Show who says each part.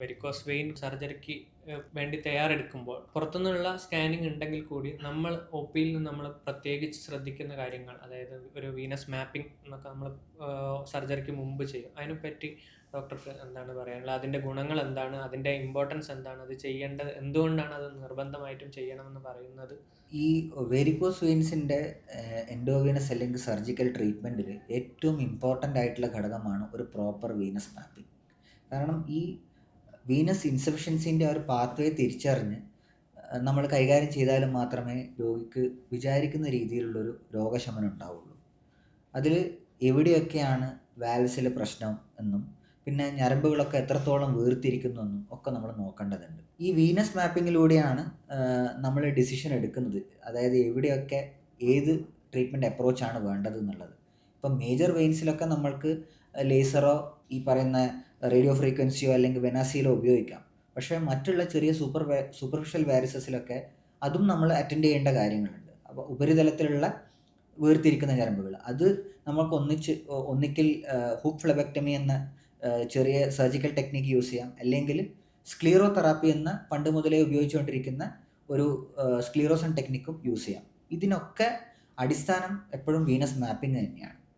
Speaker 1: Varicose vein സർജറിക്ക് വേണ്ടി തയ്യാറെടുക്കുമ്പോൾ പുറത്തുനിന്നുള്ള സ്കാനിങ് ഉണ്ടെങ്കിൽ കൂടി നമ്മൾ ഒ പിയിൽ നിന്ന് നമ്മൾ പ്രത്യേകിച്ച് ശ്രദ്ധിക്കുന്ന കാര്യങ്ങൾ അതായത് ഒരു വീനസ് മാപ്പിംഗ് എന്നൊക്കെ നമ്മൾ സർജറിക്ക് മുമ്പ് ചെയ്യും. അതിനെപ്പറ്റി ഡോക്ടർക്ക് എന്താണ് പറയാനുള്ളത്? അതിന്റെ ഗുണങ്ങൾ എന്താണ്? അതിന്റെ ഇമ്പോർട്ടൻസ് എന്താണ്? അത് ചെയ്യേണ്ടത് എന്തുകൊണ്ടാണ് അത് നിർബന്ധമായിട്ടും ചെയ്യണമെന്ന് പറയുന്നത്?
Speaker 2: ഈ വെരിക്കോസ് വെയിൻസിന്റെ എൻഡോവീനസ് അല്ലെങ്കിൽ സർജിക്കൽ ട്രീറ്റ്മെന്റിൽ ഏറ്റവും ഇമ്പോർട്ടന്റ് ആയിട്ടുള്ള ഘടകമാണ് ഒരു പ്രോപ്പർ വീനസ് മാപ്പിംഗ് കാരണം ഈ വീനസ് ഇൻസെപ്ഷൻസിന്റെ ആ ഒരു പാത്വേ തിരിച്ചറിഞ്ഞ് നമ്മൾ കൈകാര്യം ചെയ്താലും മാത്രമേ രോഗിക്ക് വിചാരിക്കുന്ന രീതിയിലുള്ളൊരു രോഗശമനം ഉണ്ടാവുള്ളൂ. അതിൽ എവിടെയൊക്കെയാണ് വാൽസിലെ പ്രശ്നം എന്നും പിന്നെ ഞരമ്പുകളൊക്കെ എത്രത്തോളം വീർത്തിരിക്കുന്നു എന്നും ഒക്കെ നമ്മൾ നോക്കേണ്ടതുണ്ട്. ഈ വീനസ് മാപ്പിങ്ങിലൂടെയാണ് നമ്മൾ ഡിസിഷൻ എടുക്കുന്നത്. അതായത് എവിടെയൊക്കെ ഏത് ട്രീറ്റ്മെന്റ് അപ്രോച്ചാണ് വേണ്ടത് എന്നുള്ളത്. ഇപ്പം മേജർ വെയിൻസിലൊക്കെ നമ്മൾക്ക് ലേസറോ ഈ പറയുന്ന റേഡിയോ ഫ്രീക്വൻസിയോ അല്ലെങ്കിൽ വെനാസിയിലോ ഉപയോഗിക്കാം. പക്ഷേ മറ്റുള്ള ചെറിയ സൂപ്പർ സൂപ്പർഫിഷ്യൽ വാരിസസിലൊക്കെ അതും നമ്മൾ അറ്റൻഡ് ചെയ്യേണ്ട കാര്യങ്ങളുണ്ട്. അപ്പോൾ ഉപരിതലത്തിലുള്ള വേർതിരിക്കുന്ന ഞരമ്പുകൾ. അത് നമുക്ക് ഒന്നിച്ച് ഒന്നിക്കൽ ഹുക്ക് ഫ്ലബക്ടമി എന്ന ചെറിയ സർജിക്കൽ ടെക്നിക്ക് യൂസ് ചെയ്യാം. അല്ലെങ്കിൽ സ്ക്ലീറോ തെറാപ്പി എന്ന പണ്ട് മുതലേ ഉപയോഗിച്ചുകൊണ്ടിരിക്കുന്ന ഒരു സ്ക്ലീറോസൺ ടെക്നിക്കും യൂസ് ചെയ്യാം. ഇതിനൊക്കെ അടിസ്ഥാനം എപ്പോഴും വീനസ് മാപ്പിംഗ് തന്നെയാണ്.